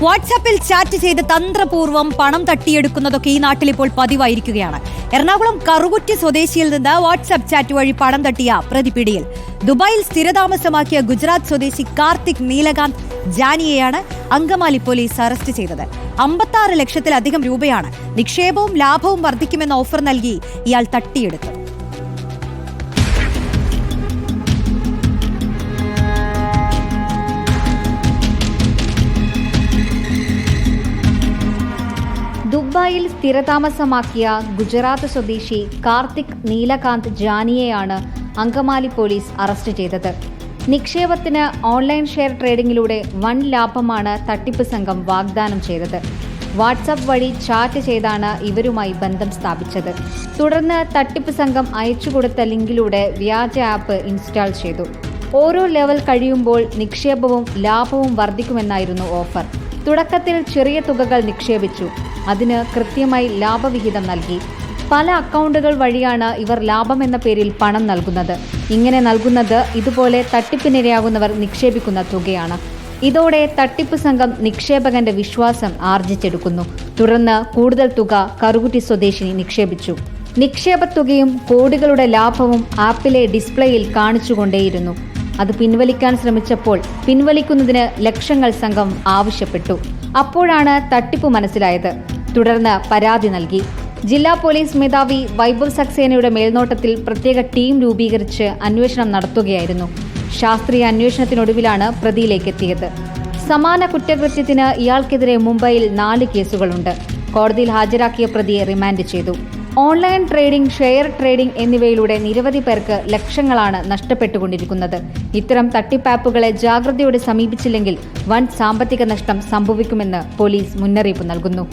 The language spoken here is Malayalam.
വാട്സാപ്പിൽ ചാറ്റ് ചെയ്ത് തന്ത്രപൂർവം പണം തട്ടിയെടുക്കുന്നതൊക്കെ ഈ നാട്ടിൽ ഇപ്പോൾ പതിവായിരിക്കുകയാണ്. എറണാകുളം കറുകുറ്റി സ്വദേശിയിൽ നിന്ന് വാട്സാപ്പ് ചാറ്റ് വഴി പണം തട്ടിയ പ്രതിപിടിയിൽ. ദുബായിൽ സ്ഥിരതാമസമാക്കിയ ഗുജറാത്ത് സ്വദേശി കാർത്തിക് നീലകാന്ത് ജാനിയെയാണ് അങ്കമാലി പോലീസ് അറസ്റ്റ് ചെയ്തത്. അമ്പത്താറ് ലക്ഷത്തിലധികം രൂപയാണ് നിക്ഷേപവും ലാഭവും വർദ്ധിക്കുമെന്ന ഓഫർ നൽകി ഇയാൾ തട്ടിയെടുത്തത് ദുബായിൽ സ്ഥിരതാമസമാക്കിയ ഗുജറാത്ത് സ്വദേശി കാർത്തിക് നീലകാന്ത് ജാനിയെയാണ് അങ്കമാലി പോലീസ് അറസ്റ്റ് ചെയ്തത്. നിക്ഷേപത്തിന് ഓൺലൈൻ ഷെയർ ട്രേഡിംഗിലൂടെ വൻ ലാഭമാണ് തട്ടിപ്പ് സംഘം വാഗ്ദാനം ചെയ്തത്. വാട്സാപ്പ് വഴി ചാറ്റ് ചെയ്താണ് ഇവരുമായി ബന്ധം സ്ഥാപിച്ചത്. തുടർന്ന് തട്ടിപ്പ് സംഘം അയച്ചുകൊടുത്ത ലിങ്കിലൂടെ വ്യാജ ആപ്പ് ഇൻസ്റ്റാൾ ചെയ്തു. ഓരോ ലെവൽ കഴിയുമ്പോൾ നിക്ഷേപവും ലാഭവും വർദ്ധിക്കുമെന്നായിരുന്നു ഓഫർ. തുടക്കത്തിൽ ചെറിയ തുകകൾ നിക്ഷേപിച്ചു. അതിന് കൃത്യമായി ലാഭവിഹിതം നൽകി. പല അക്കൗണ്ടുകൾ വഴിയാണ് ഇവർ ലാഭം എന്ന പേരിൽ പണം നൽകുന്നത്. ഇങ്ങനെ നൽകുന്നത് ഇതുപോലെ തട്ടിപ്പിനിരയാകുന്നവർ നിക്ഷേപിക്കുന്ന തുകയാണ്. ഇതോടെ തട്ടിപ്പ് സംഘം നിക്ഷേപകന്റെ വിശ്വാസം ആർജിച്ചെടുക്കുന്നു. തുടർന്ന് കൂടുതൽ തുക കറുകുറ്റി സ്വദേശിനി നിക്ഷേപിച്ചു. നിക്ഷേപത്തുകയും കോടികളുടെ ലാഭവും ആപ്പിലെ ഡിസ്പ്ലേയിൽ കാണിച്ചുകൊണ്ടേയിരുന്നു. അത് പിൻവലിക്കാൻ ശ്രമിച്ചപ്പോൾ പിൻവലിക്കുന്നതിന് ലക്ഷങ്ങൾ സംഘം ആവശ്യപ്പെട്ടു. അപ്പോഴാണ് തട്ടിപ്പ് മനസ്സിലായത്. തുടർന്ന് പരാതി നൽകി. ജില്ലാ പോലീസ് മേധാവി വൈഭവ് സക്സേനയുടെ മേൽനോട്ടത്തിൽ പ്രത്യേക ടീം രൂപീകരിച്ച് അന്വേഷണം നടത്തുകയായിരുന്നു. ശാസ്ത്രീയ അന്വേഷണത്തിനൊടുവിലാണ് പ്രതിയിലേക്ക് എത്തിയത് സമാന കുറ്റകൃത്യത്തിന് ഇയാൾക്കെതിരെ മുംബൈയിൽ നാല് കേസുകളുണ്ട്. കോടതിയിൽ ഹാജരാക്കിയ പ്രതിയെ റിമാൻഡ് ചെയ്തു. ഓൺലൈൻ ട്രേഡിംഗ് ഷെയർ ട്രേഡിംഗ് എന്നിവയിലൂടെ നിരവധി പേർക്ക് ലക്ഷങ്ങളാണ് നഷ്ടപ്പെട്ടുകൊണ്ടിരിക്കുന്നത്. ഇത്തരം തട്ടിപ്പാപ്പുകളെ ജാഗ്രതയോടെ സമീപിച്ചില്ലെങ്കിൽ വൻ സാമ്പത്തിക നഷ്ടം സംഭവിക്കുമെന്ന് പോലീസ് മുന്നറിയിപ്പ് നൽകുന്നു.